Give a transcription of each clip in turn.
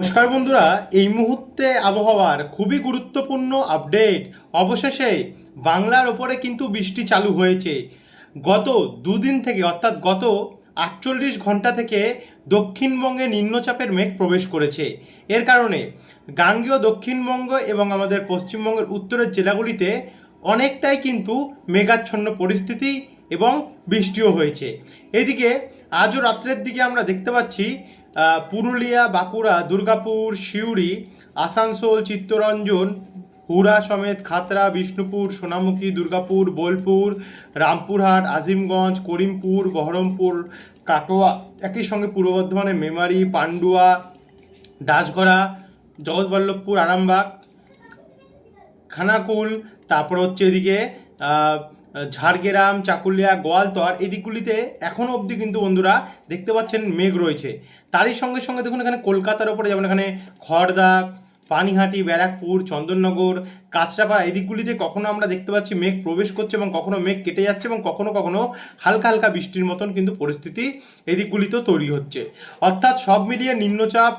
নমস্কার বন্ধুরা, এই মুহূর্তে আবহাওয়ার খুবই গুরুত্বপূর্ণ আপডেট। অবশেষে বাংলার ওপরে কিন্তু বৃষ্টি চালু হয়েছে। গত দুদিন থেকে, অর্থাৎ গত আটচল্লিশ ঘণ্টা থেকে দক্ষিণবঙ্গে নিম্নচাপের মেঘ প্রবেশ করেছে। এর কারণে গাঙ্গেয় দক্ষিণবঙ্গ এবং আমাদের পশ্চিমবঙ্গের উত্তরের জেলাগুলিতে অনেকটাই কিন্তু মেঘাচ্ছন্ন পরিস্থিতি এবং বৃষ্টিও হয়েছে। এদিকে আজও রাত্রের দিকে আমরা দেখতে পাচ্ছি পুরুলিয়া, বাঁকুড়া, দুর্গাপুর, সিউড়ি, আসানসোল, চিত্তরঞ্জন, হুড়া সমেত খাতরা, বিষ্ণুপুর, সোনামুখী, দুর্গাপুর, বোলপুর, রামপুরহাট, আজিমগঞ্জ, করিমপুর, বহরমপুর, কাটোয়া, একই সঙ্গে পূর্ব বর্ধমানে মেমারি, পান্ডুয়া, দাসগড়া, জগৎবল্লভপুর, আরামবাগ, খানাকুল, তারপর হচ্ছে এদিকে ঝাড়গ্রাম, চাকুলিয়া, গোয়ালতর এই দিকগুলিতে এখনও অবধি কিন্তু বন্ধুরা দেখতে পাচ্ছেন মেঘ রয়েছে। তারই সঙ্গে সঙ্গে দেখুন এখানে কলকাতার ওপরে যেমন এখানে খড়দা পানিহাটি, ব্যারাকপুর, চন্দননগর, কাঁচরাপাড়া এই দিকগুলিতে কখনো আমরা দেখতে পাচ্ছি মেঘ প্রবেশ করছে এবং কখনো মেঘ কেটে যাচ্ছে এবং কখনো কখনো হালকা হালকা বৃষ্টির মতন কিন্তু পরিস্থিতি এই দিকগুলিতেও তৈরি হচ্ছে। অর্থাৎ সব মিলিয়ে নিম্নচাপ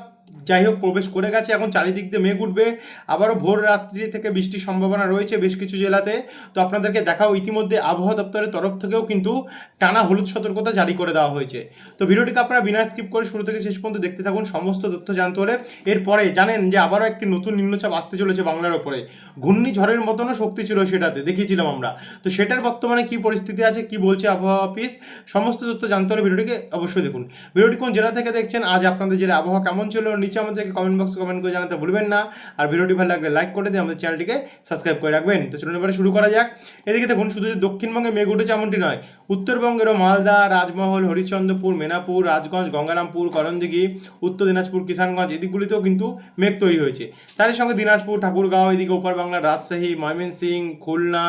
যাই হোক প্রবেশ করে গেছে। এখন চারিদিক দিয়ে মেঘ উঠবে। আবারও ভোর রাত্রি থেকে বৃষ্টির সম্ভাবনা রয়েছে বেশ কিছু জেলাতে। তো আপনাদেরকে দেখাও, ইতিমধ্যে আবহাওয়া দপ্তরের তরফ থেকেও কিন্তু টানা হলুদ সতর্কতা জারি করে দেওয়া হয়েছে। তো ভিডিওটিকে আপনারা বিনা স্কিপ করে শুরু থেকে শেষ পর্যন্ত দেখতে থাকুন, সমস্ত তথ্য জানতে হলে। এরপরে জানেন যে আবারও একটি নতুন নিম্নচাপ আসতে চলেছে বাংলার ওপরে। ঘূর্ণিঝড়ের মতনও শক্তি ছিল সেটাতে, দেখিয়েছিলাম আমরা। তো সেটার বর্তমানে কি পরিস্থিতি আছে, কি বলছে আবহাওয়া অফিস? সমস্ত তথ্য জানতে হলে ভিডিওটিকে অবশ্যই দেখুন। ভিডিওটি কোন জেলা থেকে দেখছেন, আজ আপনাদের জেলা আবহাওয়া কেমন ছিল নিচে আমাদেরকে কমেন্ট বক্সে কমেন্ট করে জানাতে ভুলবেন না। আর ভিডিওটি ভালো লাগলে লাইক করে দিয়ে আমাদের চ্যানেলটিকে সাবস্ক্রাইব করে রাখবেন। তো চলুন এবারে শুরু করা যাক। এদিকে দেখুন, শুধু যে দক্ষিণবঙ্গে মেঘ উঠেছে এমনটি নয়, উত্তরবঙ্গেরও মালদা, রাজমহল, হরিশ্চন্দ্রপুর, মেনাপুর, রাজগঞ্জ, গঙ্গারামপুর, করণদিঘি, উত্তর দিনাজপুর, কিষানগঞ্জ এদিকগুলিতেও কিন্তু মেঘ তৈরি হয়েছে। তারই সঙ্গে দিনাজপুর, ঠাকুরগাঁও, এদিকে ওপার বাংলার রাজশাহী ময়মনসিং খুলনা,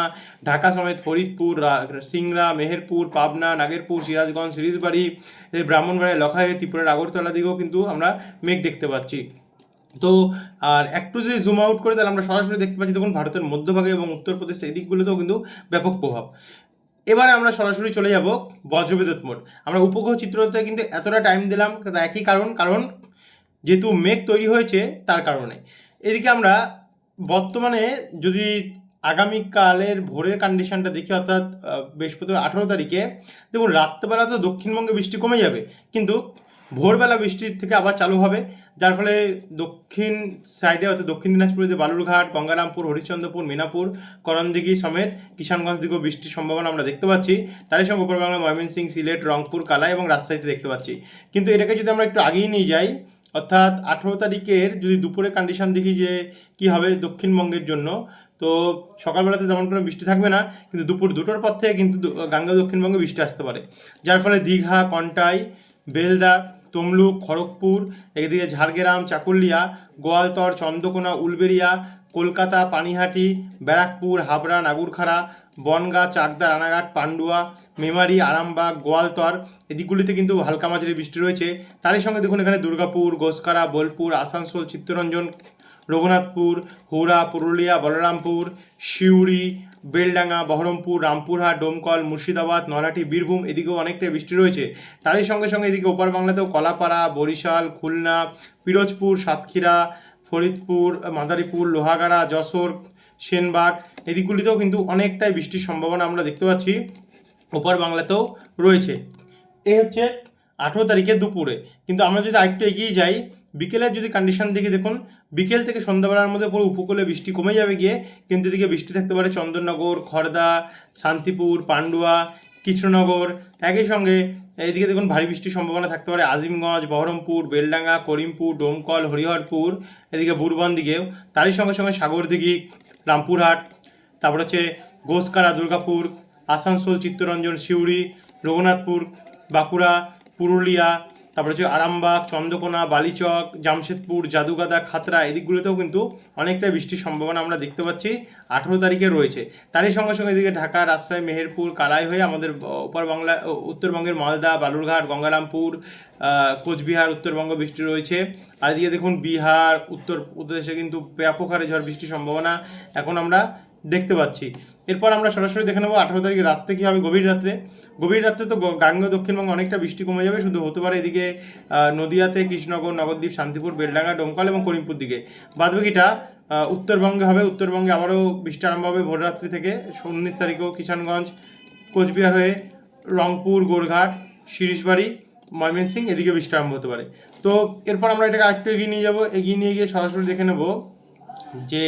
ঢাকা সমেত ফরিদপুর সিংড়া, মেহেরপুর, পাবনা, নাগেরপুর, সিরাজগঞ্জ, সিরিজবাড়ি ব্রাহ্মণবাড়িয়া, লখাই, ত্রিপুরার আগরতলা দিকেও কিন্তু আমরা মেঘ দেখতে পাচ্ছি। তো, আর একটু যদি জুম আউট করে তাহলে আমরা সরাসরি দেখতে পাচ্ছি, দেখুন ভারতের মধ্যভাগে এবং উত্তরপ্রদেশ এই দিকগুলোতেও কিন্তু ব্যাপক প্রভাব। এবারে আমরা সরাসরি চলে যাব বজ্রবিদ্যুৎ মোড। আমরা উপগ্রহ চিত্রতে কিন্তু এতটা টাইম দিলাম একই কারণ কারণ যেহেতু মেঘ তৈরি হয়েছে তার কারণে। এদিকে আমরা বর্তমানে যদি আগামীকালের ভোরের কন্ডিশনটা দেখি, অর্থাৎ বৃহস্পতিবার আঠেরো তারিখে, দেখুন রাত্রেবেলা তো দক্ষিণবঙ্গে বৃষ্টি কমে যাবে, কিন্তু ভোরবেলা বৃষ্টির থেকে আবার চালু হবে, যার ফলে দক্ষিণ সাইডে অর্থাৎ দক্ষিণ দিনাজপুরে বালুরঘাট, গঙ্গারামপুর, হরিশ্চন্দ্রপুর, মিনাপুর, করণদিঘি সমেত কিষানগঞ্জ দিকেও বৃষ্টির সম্ভাবনা আমরা দেখতে পাচ্ছি। তারই সঙ্গে উপর বাংলা সিলেট, রংপুর কালা এবং রাজশাহীতে দেখতে পাচ্ছি। কিন্তু এটাকে যদি আমরা একটু আগেই নিয়ে যাই, অর্থাৎ আঠেরো তারিখের যদি দুপুরে কন্ডিশন দেখি যে কি হবে দক্ষিণবঙ্গের জন্য, তো সকালবেলাতে তেমন কোনো বৃষ্টি থাকবে না, কিন্তু দুপুর দুটোর পর থেকে কিন্তু গাঙ্গা দক্ষিণবঙ্গে বৃষ্টি আসতে পারে। যার ফলে দীঘা, কন্টাই, বেলদা তমলুক, খড়গপুর, এদিকে ঝাড়গ্রাম, চাকুলিয়া, গোয়ালতর, চন্দ্রকোনা, উলবেড়িয়া, কলকাতা, পানিহাটি, ব্যারাকপুর, হাবড়া, নাগুরখাড়া, বনগা, চাকদা, রানাঘাট, পান্ডুয়া, মেমারি, আরামবাগ, গোয়ালতর এদিকগুলিতে কিন্তু হালকা মাঝারি বৃষ্টি রয়েছে। তারই সঙ্গে দেখুন এখানে দুর্গাপুর গোসকারা বোলপুর, আসানসোল, চিত্তরঞ্জন, রঘুনাথপুর, হুড়া, পুরুলিয়া, বলরামপুর, সিউড়ি বেলডাঙ্গা, বহরমপুর, রামপুরহাট, ডোমকল, মুর্শিদাবাদ, নলহাটি, বীরভূম এদিকেও অনেকটাই বৃষ্টি রয়েছে। তারই সঙ্গে সঙ্গে এদিকে ওপার বাংলাতেও কলাপাড়া, বরিশাল, খুলনা, পিরোজপুর, সাতক্ষীরা, ফরিদপুর, মাদারীপুর, লোহাগাড়া, যশোর, সেনবাগ এদিকগুলিতেও কিন্তু অনেকটাই বৃষ্টির সম্ভাবনা আমরা দেখতে পাচ্ছি। ওপার বাংলাতেও রয়েছে। এই হচ্ছে আঠেরো তারিখে দুপুরে। কিন্তু আমরা যদি আরেকটু এগিয়ে যাই বিকেলের যদি কন্ডিশন দেখি, দেখুন, বিকেল থেকে সন্ধ্যাবেলার মধ্যে পুরো উপকূলে বৃষ্টি কমে যাবে গিয়ে কিন্তু এদিকে বৃষ্টি থাকতে পারে চন্দননগর খড়দা শান্তিপুর, পান্ডুয়া, কৃষ্ণনগর। একই সঙ্গে এইদিকে দেখুন ভারী বৃষ্টির সম্ভাবনা থাকতে পারে আজিমগঞ্জ, বহরমপুর, বেলডাঙ্গা, করিমপুর, ডোমকল, হরিহরপুর, এদিকে বুরবান দিকেও। তারই সঙ্গে সঙ্গে সাগরদিঘি রামপুরহাট, তারপর হচ্ছে গোসকারা, দুর্গাপুর, আসানসোল, চিত্তরঞ্জন, সিউড়ি, রঘুনাথপুর, বাঁকুড়া, পুরুলিয়া তারপর হচ্ছে আরামবাগ, চন্দ্রকোনা, বালিচক, জামশেদপুর, জাদুগাদা, খাতরা, এদিকগুলোতেও কিন্তু অনেকটা বৃষ্টির সম্ভাবনা আমরা দেখতে পাচ্ছি। আঠেরো তারিখে রয়েছে। তারই সঙ্গে সঙ্গে এদিকে ঢাকা, রাজশাহী, মেহেরপুর, কালাই হয়ে আমাদের উপর বাংলা উত্তরবঙ্গের মালদা, বালুরঘাট, গঙ্গারামপুর কোচবিহার, উত্তরবঙ্গ বৃষ্টি রয়েছে। আর এদিকে দেখুন বিহার, উত্তর প্রদেশে কিন্তু ব্যাপক হারে ঝড় বৃষ্টির সম্ভাবনা। এখন আমরা দেখতে পাচ্ছি। এরপর আমরা সরাসরি দেখে নেব আঠারো তারিখ রাত্রে কী হবে গভীর রাত্রে। গভীর রাত্রে তো গাঙ্গেয় দক্ষিণবঙ্গে অনেকটা বৃষ্টি কমে যাবে, শুধু হতে পারে এদিকে নদিয়াতে কৃষ্ণনগর, নবদ্বীপ, শান্তিপুর, বেলডাঙ্গা, ডোমকল এবং করিমপুর দিকে। বাদবাকিটা উত্তরবঙ্গে হবে, উত্তরবঙ্গে আবারও বৃষ্টি আরম্ভ হবে ভোররাত্রি থেকে উনিশ তারিখেও কিষানগঞ্জ, কোচবিহার হয়ে রংপুর, গোরঘাট শিরিশবাড়ি ময়মনসিং এদিকে বৃষ্টি আরম্ভ হতে পারে। তো এরপর আমরা এটাকে আরেকটু এগিয়ে নিয়ে যাব। এগিয়ে নিয়ে গিয়ে সরাসরি দেখে নেব যে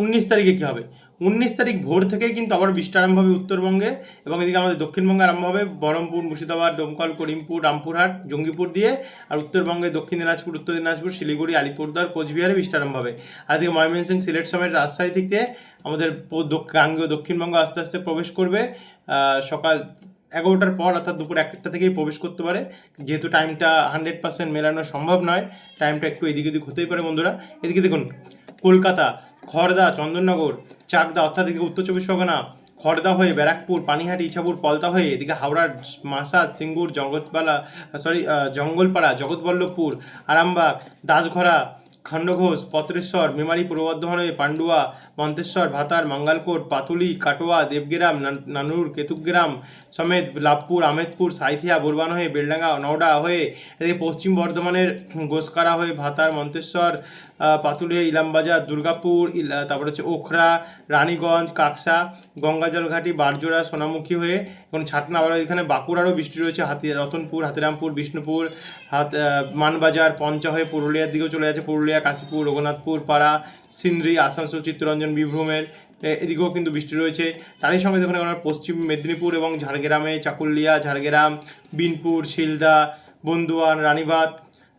উনিশ তারিখে কী হবে? উনিশ তারিখ ভোর থেকেই কিন্তু আবার বৃষ্টি আরম্ভ হবে উত্তরবঙ্গে এবং এদিকে আমাদের দক্ষিণবঙ্গে আরম্ভ হবে বহরমপুর, মুর্শিদাবাদ, ডোমকল, করিমপুর, রামপুরহাট, জঙ্গিপুর দিয়ে আর উত্তরবঙ্গে দক্ষিণ দিনাজপুর, উত্তর দিনাজপুর, শিলিগুড়ি, আলিপুরদুয়ার, কোচবিহারে বৃষ্টি আরম্ভ হবে। আর এদিকে ময়মনসিং সিলেট সমেত রাজশাহী থেকে আমাদের গাঙ্গেয় দক্ষিণবঙ্গ আস্তে আস্তে প্রবেশ করবে। সকাল এগারোটার পর অর্থাৎ দুপুর একটা থেকেই প্রবেশ করতে পারে। যেহেতু টাইমটা হান্ড্রেড পার্সেন্ট মেলানো সম্ভব নয় টাইমটা একটু এদিক ওদিক হতেই পারে বন্ধুরা। এদিকে দেখুন কলকাতা, খড়দা, চন্দননগর, চাকদা অর্থাৎ এদিকে উত্তর চব্বিশ পরগনা, খড়দা হয়ে ব্যারাকপুর, পানিহাটি, ইছাপুর, পলতা হয়ে এদিকে হাওড়ার মাসাদ সিঙ্গুর জগৎপালা সরি জঙ্গলপাড়া, জগৎবল্লভপুর, আরামবাগ, দাসঘরা, খণ্ডঘোষ, পত্রেশ্বর, মেমারি পূর্ব বর্ধমান হয়ে পান্ডুয়া, মন্তেশ্বর, ভাতার, মঙ্গালকোট, পাতুলি, কাটোয়া, দেবগ্রাম, নান- নানুর, কেতুগ্রাম সমেত লাভপুর আমেদপুর সাইথিয়া বোরবান হয়ে বেলডাঙ্গা, নওডা হয়ে এদিকে পশ্চিম বর্ধমানের গোসকারা হয়ে ভাতার মন্তেশ্বর পাতুলিয়া, ইলামবাজার, দুর্গাপুর তারপর হচ্ছে ওখরা, রানীগঞ্জ, কাকসা, গঙ্গাজলঘাটি, বারজোড়া, সোনামুখী হয়ে এবং ছাটনা আবার এখানে বাঁকুড়ারও বৃষ্টি রয়েছে, হাতি, রতনপুর, হাতিরামপুর, বিষ্ণুপুর, হাত মানবাজার, পঞ্চা হয়ে পুরুলিয়ার দিকেও চলে যাচ্ছে, পুরুলিয়া, কাশীপুর, রঘুনাথপুর, পাড়া, সিন্দ্রি, আসানসোল, চিত্তরঞ্জন, বীরভূমের এ- এদিকেও কিন্তু বৃষ্টি রয়েছে। তারই সঙ্গে দেখুন আমরা পশ্চিম মেদিনীপুর এবং ঝাড়গ্রামে চাকুলিয়া, ঝাড়গ্রাম, বিনপুর, শিলদা বন্দুয়ান রানীবাঁধ,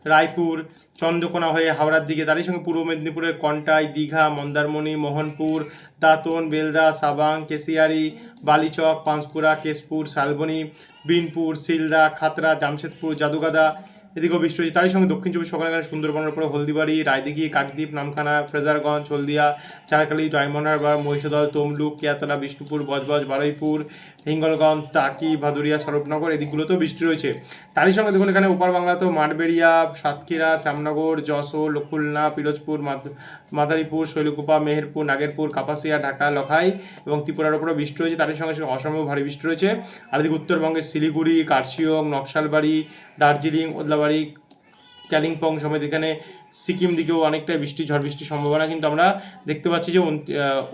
রায়পুর, চন্দ্রকোনা হয়ে হাওড়ার দিকে। তারই সঙ্গে পূর্ব মেদিনীপুরের কন্টাই, দীঘা, মন্দারমণি, মোহনপুর, দাঁতন, বেলদা, সাবাং, কেশিয়ারি, বালিচক, পাঁশকুড়া, কেশপুর, শালবনী, বিনপুর, শিলদা খাতরা জামশেদপুর, জাদুগাদা এদিকেও বৃষ্টি হয়েছে। তারই সঙ্গে দক্ষিণ চব্বিশ পরগনা সুন্দরবনের উপরে হলদিবাড়ি, রায়দিঘি, কাকদ্বীপ, নামখানা, ফ্রেজারগঞ্জ, হলদিয়া চারকালি ডায়মন্ড হারবার, মহিষাদল, তমলুক, কেয়াতলা, বিষ্ণুপুর, বজবজ, বারুইপুর, হিঙ্গলগঞ্জ তাকি ভাদুরিয়া, স্বরূপনগর এদিকগুলোতেও বৃষ্টি রয়েছে। তারই সঙ্গে দেখুন এখানে উপর বাংলাতেও মাঠবেড়িয়া, সাতক্ষীরা, শ্যামনগর, যশোর খুলনা পিরোজপুর মাদারীপুর, শৈলকুপা, মেহেরপুর, নাগেরপুর, কাপাসিয়া, ঢাকা, লখাই এবং ত্রিপুরার উপরে বৃষ্টি রয়েছে তারই সঙ্গে সঙ্গে অসমেও ভারী বৃষ্টি রয়েছে। আর এদিকে উত্তরবঙ্গের শিলিগুড়ি, কার্শিয়ং, নকশালবাড়ি, দার্জিলিং, ওদলাবাড়ি কালিম্পং সমেত এখানে সিকিম দিকেও অনেকটাই বৃষ্টি, ঝড় বৃষ্টির সম্ভাবনা কিন্তু আমরা দেখতে পাচ্ছি যে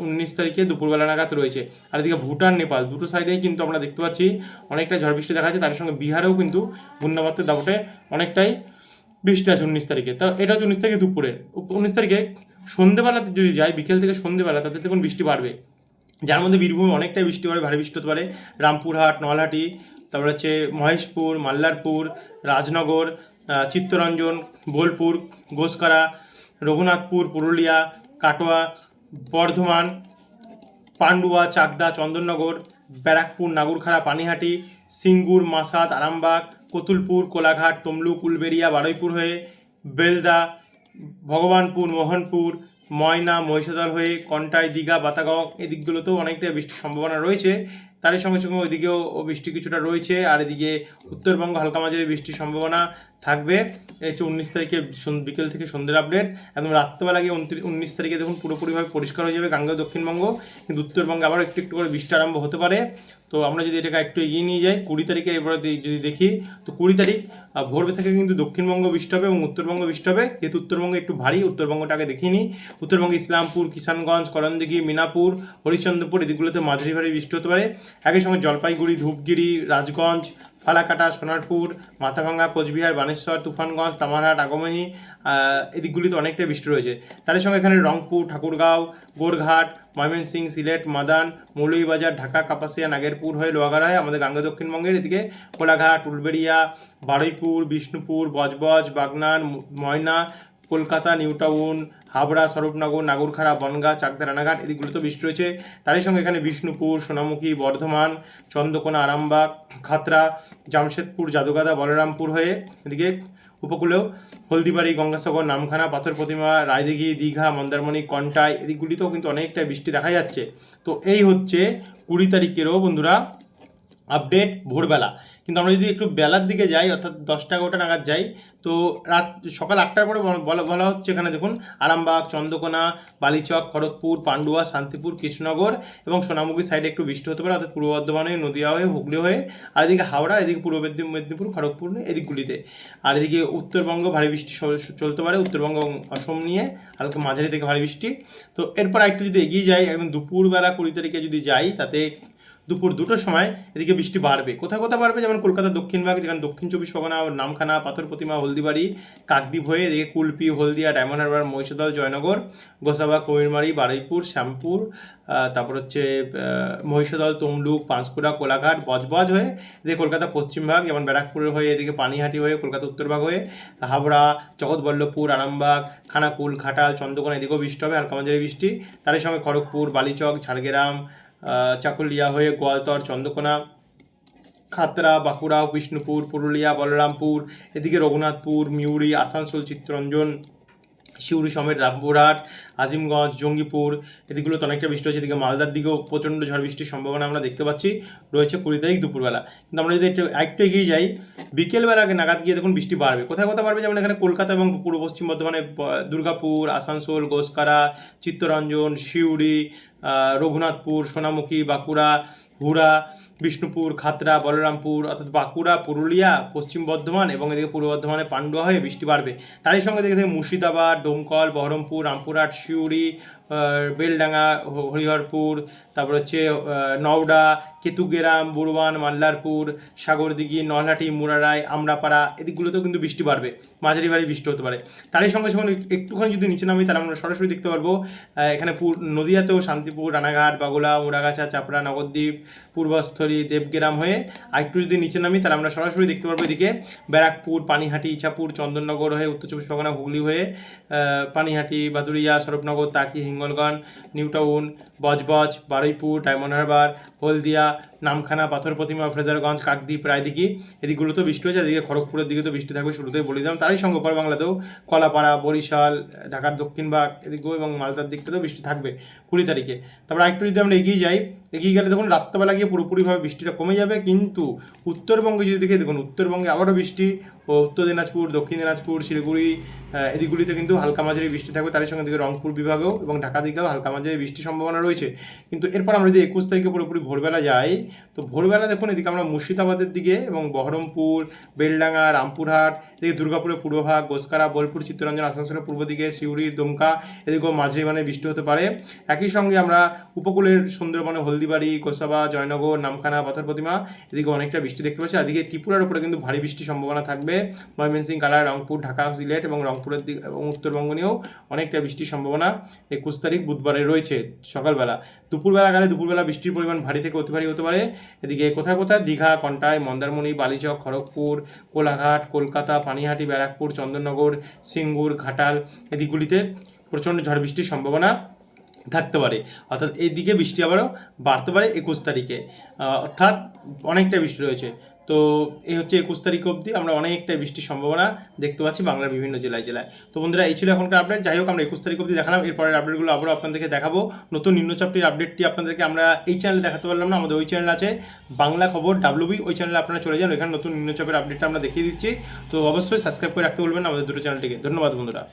উনিশ তারিখে দুপুরবেলা নাগাদ রয়েছে। আর এদিকে ভুটান, নেপাল দুটো সাইডেই কিন্তু আমরা দেখতে পাচ্ছি অনেকটা ঝড় বৃষ্টি দেখা যাচ্ছে। তার সঙ্গে বিহারেও কিন্তু ঘূর্ণাবর্তের দাপটে অনেকটাই বৃষ্টি আছে উনিশ তারিখে। তো এটা হচ্ছে উনিশ তারিখে দুপুরে। উনিশ তারিখে সন্ধেবেলাতে যদি যাই, বিকেল থেকে সন্ধেবেলা, তাতে দেখুন বৃষ্টি বাড়বে। যার মধ্যে বীরভূমে অনেকটাই বৃষ্টি পারে ভারী বৃষ্টি হতে পারে। রামপুরহাট, নলহাটি, তারপর হচ্ছে মহেশপুর, মাল্লারপুর, রাজনগর চিত্তরঞ্জন, বোলপুর, গোসকারা, রঘুনাথপুর, পুরুলিয়া, কাটোয়া, বর্ধমান, পান্ডুয়া, চাকদা, চন্দননগর, ব্যারাকপুর নাগুরখাড়া পানিহাটি, সিঙ্গুর, মাসাদ, আরামবাগ, কতুলপুর, কোলাঘাট, তমলুক উলবেরিয়া বারুইপুর হয়ে বেলদা ভগবানপুর, মোহনপুর, ময়না, মহিষাদল হয়ে কন্টাই, দীঘা, বাতাগাঁও, এই দিকগুলোতেও অনেকটা বৃষ্টির সম্ভাবনা রয়েছে। তারই সঙ্গে সঙ্গে ওইদিকেও বৃষ্টি কিছুটা রয়েছে। আর এদিকে উত্তরবঙ্গ, হালকা মাঝারি বৃষ্টির সম্ভাবনা। থাকবে। এই হচ্ছে উনিশ তারিখে বিকেল থেকে সন্ধ্যের আপডেট একদম রাত্রেবেলা গিয়ে উনিশ তারিখে দেখুন পুরোপুরিভাবে পরিষ্কার হয়ে যাবে গাঙ্গেয় দক্ষিণবঙ্গ। কিন্তু উত্তরবঙ্গে আবার একটু একটু করে বৃষ্টি আরম্ভ হতে পারে। তো আমরা যদি এটাকে একটু এগিয়ে নিয়ে যাই, কুড়ি তারিখে এবারে যদি দেখি, তো কুড়ি তারিখ ভোরবে থেকে কিন্তু দক্ষিণবঙ্গ বৃষ্টি হবে এবং উত্তরবঙ্গ বৃষ্টি হবে। যেহেতু উত্তরবঙ্গে একটু ভারী উত্তরবঙ্গটাকে দেখিয়ে নিই উত্তরবঙ্গে ইসলামপুর, কিষানগঞ্জ, করণদিঘি, মিনাপুর হরিচন্দ্রপুর এদিকগুলোতে মাঝারি ভারী বৃষ্টি হতে পারে। একই সঙ্গে জলপাইগুড়ি, ধূপগিরি, রাজগঞ্জ ফালাকাটা, সোনারপুর, মাথাভাঙ্গা, কোচবিহার, বানেশ্বর, তুফানগঞ্জ, তামারহাট, আগমনী এদিকগুলিতে অনেকটাই বৃষ্টি রয়েছে। তাদের সঙ্গে এখানে রংপুর, ঠাকুরগাঁও, গোরঘাট, ময়মনসিং, সিলেট, মাদান, মৌলভীবাজার, ঢাকা, কাপাসিয়া, নাগেরপুর হয়ে লোহাগাড়া হয়ে আমাদের গাঙ্গা দক্ষিণবঙ্গের এদিকে কোলাঘাট, উলবেড়িয়া, বারুইপুর, বিষ্ণুপুর বজবজ বাগনান, ময়না কলকাতা, নিউ টাউন, হাবড়া, স্বরূপনগর নাগরখাড়া বনগা চাকদা রানাঘাট এদিকগুলোতে বৃষ্টি রয়েছে তারই সঙ্গে এখানে বিষ্ণুপুর, সোনামুখী, বর্ধমান, চন্দ্রকোনা, আরামবাগ, খাতরা, জামশেদপুর, জাদুগাদা, বলরামপুর হয়ে এদিকে উপকূলেও হলদিবাড়ি, গঙ্গাসাগর, নামখানা, পাথর প্রতিমা, রায়দিঘি, দীঘা, মন্দারমণি, কন্টাই এদিকগুলিতেও কিন্তু অনেকটা বৃষ্টি দেখা যাচ্ছে। তো এই হচ্ছে কুড়ি তারিখেরও বন্ধুরা আপডেট ভোরবেলা। কিন্তু আমরা যদি একটু বেলার দিকে যাই, অর্থাৎ দশটা এগারোটা নাগাদ যাই, তো রাত, সকাল আটটার পরে বলা- বলা হচ্ছে এখানে দেখুন, আরামবাগ, চন্দ্রকোনা, বালিচক, খড়গপুর, পান্ডুয়া, শান্তিপুর, কৃষ্ণনগর এবং সোনামুখী সাইডে একটু বৃষ্টি হতে পারে, অর্থাৎ পূর্ব বর্ধমান হয়ে, নদীয়া হয়ে, হুগলি হয়ে, আর এদিকে হাওড়া এদিকে পূর্ব মেদিনী- মেদিনীপুর, খড়গপুর এদিকগুলিতে আর এদিকে উত্তরবঙ্গ ভারী বৃষ্টি চলতে পারে, উত্তরবঙ্গ অসম নিয়ে হালকা মাঝারি থেকে ভারী বৃষ্টি। তো এরপর একটু যদি এগিয়ে যাই, একদম দুপুরবেলা কুড়ি তারিখে যদি যাই, তাতে দুপুর দুটোর সময় এদিকে বৃষ্টি বাড়বে। কোথায় কোথায় বাড়বে? যেমন কলকাতার দক্ষিণভাগ যেখানে দক্ষিণ চব্বিশ পরগনা, নামখানা, পাথর প্রতিমা, হলদিবাড়ি, কাকদ্বীপ হয়ে এদিকে কুলপি, হলদিয়া, ডায়মন্ড হারবার, মহিষাদল, জয়নগর, গোসাবা কমিরমারি বারুইপুর, শ্যামপুর তারপর হচ্ছে মহিষাদল, তমলুক, পাঁশকুড়া, কোলাঘাট, বজবজ হয়ে এদিকে কলকাতা পশ্চিমভাগ যেমন ব্যারাকপুরের হয়ে এদিকে পানিহাটি হয়ে কলকাতা উত্তরভাগ হয়ে হাবড়া, জগৎবল্লভপুর, আরামবাগ, খানাকুল, ঘাটাল, চন্দ্রকোনা এদিকেও বৃষ্টি হবে, হালকা মাঝারি বৃষ্টি। তারই সঙ্গে খড়গপুর, বালিচক, ঝাড়গ্রাম চাকুলিয়া হয়ে গোয়ালতর, চন্দ্রকোনা খাতড়া বাঁকুড়া, বিষ্ণুপুর, পুরুলিয়া, বলরামপুর, এদিকে রঘুনাথপুর মিউরি আসানসোল, চিত্তরঞ্জন শিউরি সমেত রামপুরহাট, আজিমগঞ্জ, জঙ্গিপুর, এদিকগুলোতে অনেকটা বৃষ্টি হচ্ছে। এদিকে মালদার দিকেও প্রচণ্ড ঝড় বৃষ্টির সম্ভাবনা আমরা দেখতে পাচ্ছি। রয়েছে কুড়ি তারিখ দুপুরবেলা। কিন্তু আমরা যদি একটু একটু এগিয়ে যাই বিকেলবেলা আগে নাগাদ গিয়ে দেখুন বৃষ্টি বাড়বে। কোথায় কোথায় বাড়বে? যেমন এখানে কলকাতা এবং পূর্ব পশ্চিম বর্ধমানে দুর্গাপুর, আসানসোল, গোসকারা, চিত্তরঞ্জন শিউরি রঘুনাথপুর, সোনামুখী, বাঁকুড়া হুড়া বিষ্ণুপুর, খাতড়া, বলরামপুর অর্থাৎ বাঁকুড়া, পুরুলিয়া, পশ্চিম বর্ধমান এবং এদিকে পূর্ব বর্ধমানে পান্ডুয়া হয়ে বৃষ্টি বাড়বে। তারই সঙ্গে দেখে মুর্শিদাবাদ, ডোমকল, বহরমপুর, রামপুরহাট, শিউড়ি বেলডাঙ্গা হরিহরপুর, তারপর হচ্ছে নওডা, কেতুগেরাম বুরবান মাল্লারপুর, সাগরদিঘি, নলহাটি, মুরারাই, আমরাপাড়া এদিকগুলোতেও কিন্তু বৃষ্টি বাড়বে। মাঝারি ভারী বৃষ্টি হতে পারে। তারই সঙ্গে সঙ্গে একটুখানি যদি নিচে নামি তাহলে আমরা সরাসরি দেখতে পারব এখানে পুর- নদিয়াতেও শান্তিপুর, রানাঘাট, বাগুলা, মুড়াগাছা, চাপড়া, নগরদ্বীপ পূর্বস্থলী দেবগ্রাম হয়ে আর একটু যদি নিচে নামি, তাহলে আমরা সরাসরি দেখতে পারব এদিকে ব্যারাকপুর, পানিহাটি, ইছাপুর, চন্দননগর হয়ে উত্তর চব্বিশ পরগনা, হুগলি হয়ে Panihati Baduria সরবনগর Taki Hingalganj, New Town, Budge Budge, Baruipur, Diamond Harbour, Haldia, Namkhana, Patharpratima, Frasergunj, Kakdwip, Raidighi. এদিকগুলোতেও বৃষ্টি হয়েছে, এদিকে খড়গপুরের দিকে তো বৃষ্টি থাকবে শুরুতেই বলে দিলাম। তারই সঙ্গে উপর বাংলাতেও কলাপাড়া, বরিশাল, ঢাকার দক্ষিণভাগ এদিকেও এবং মালদার দিকটাতেও বৃষ্টি থাকবে কুড়ি তারিখে। তারপর আরেকটু যদি আমরা এগিয়ে যাই এগিয়ে গেলে দেখুন রাত্রেবেলা গিয়ে পুরোপুরিভাবে বৃষ্টিটা কমে যাবে, কিন্তু উত্তরবঙ্গে যদি দেখে, দেখুন উত্তরবঙ্গে আবারও বৃষ্টি, ও উত্তর দিনাজপুর, দক্ষিণ দিনাজপুর, শিলিগুড়ি এদিকগুলিতে কিন্তু হালকা মাঝারি বৃষ্টি থাকবে তার সঙ্গে দিকে রংপুর বিভাগেও এবং ঢাকা দিকেও হালকা মাঝারি বৃষ্টির সম্ভাবনা রয়েছে। কিন্তু এরপর আমরা যদি একুশ তারিখে পুরোপুরি ভোরবেলা যাই, তো ভোরবেলা দেখুন এদিকে আমরা মুর্শিদাবাদের দিকে এবং বহরমপুর, বেলডাঙ্গা, রামপুরহাট, এদিকে দুর্গাপুরের পূর্বভাগ, গোসকারা, বোলপুর, চিত্তরঞ্জন, আসানসোলের পূর্ব দিকে, সিউড়ি, দমকা, এদিকেও মাঝারি মানে বৃষ্টি হতে পারে। একই সঙ্গে আমরা উপকূলের সুন্দরবনে হলদিবাড়ি গোসাবা জয়নগর, নামখানা পাথর প্রতিমা এদিকে অনেকটা বৃষ্টি দেখতে পাচ্ছি। এদিকে ত্রিপুরার উপরে কিন্তু ভারী বৃষ্টির সম্ভাবনা থাকবে। ময়মনসিংহ, কালার, রংপুর, ঢাকা, সিলেট এবং রংপুরের দিক এবং উত্তরবঙ্গ নিয়েও অনেকটা বৃষ্টির সম্ভাবনা একুশ তারিখ বুধবারে রয়েছে সকালবেলা। দুপুরবেলা গেলে দুপুরবেলা বৃষ্টির পরিমাণ ভারী থেকে অতি ভারী হতে পারে। এদিকে কোথায় কোথায়? দীঘা কন্টায় মন্দারমণি, বালিচক, খড়গপুর, কোলাঘাট, কলকাতা, পানিহাটি, ব্যারাকপুর, চন্দননগর, সিঙ্গুর, ঘাটাল, এদিকগুলিতে প্রচণ্ড ঝড় বৃষ্টির সম্ভাবনা। থাকতে পারে। অর্থাৎ এই দিকে বৃষ্টি আবারও বাড়তে পারে একুশ তারিখে। অর্থাৎ অনেকটা বৃষ্টি রয়েছে। তো এই হচ্ছে একুশ তারিখ অবধি আমরা অনেকটা বৃষ্টির সম্ভাবনা দেখতে পাচ্ছি বাংলার বিভিন্ন জেলায় জেলায়। তো বন্ধুরা, এই ছিল এখনকার আপডেট যাই হোক, আমরা একুশ তারিখ অবধি দেখালাম। এরপরের আপডেটগুলো আবারও আপনাদেরকে দেখাবো। নতুন নিম্নচাপটির আপডেটটি আপনাদেরকে আমরা এই চ্যানেলে দেখাতে পারলাম না। আমাদের ওই চ্যানেল আছে বাংলা খবর ডাব্লিউবি ওই চ্যানেলে আপনারা চলে যান। ওইখানে নতুন নিম্নচাপের আপডেটটা আমরা দেখিয়ে দিচ্ছি। তো অবশ্যই সাবস্ক্রাইব করে রাখতে বলবেন আমাদের দুটো চ্যানেলটিকে ধন্যবাদ বন্ধুরা।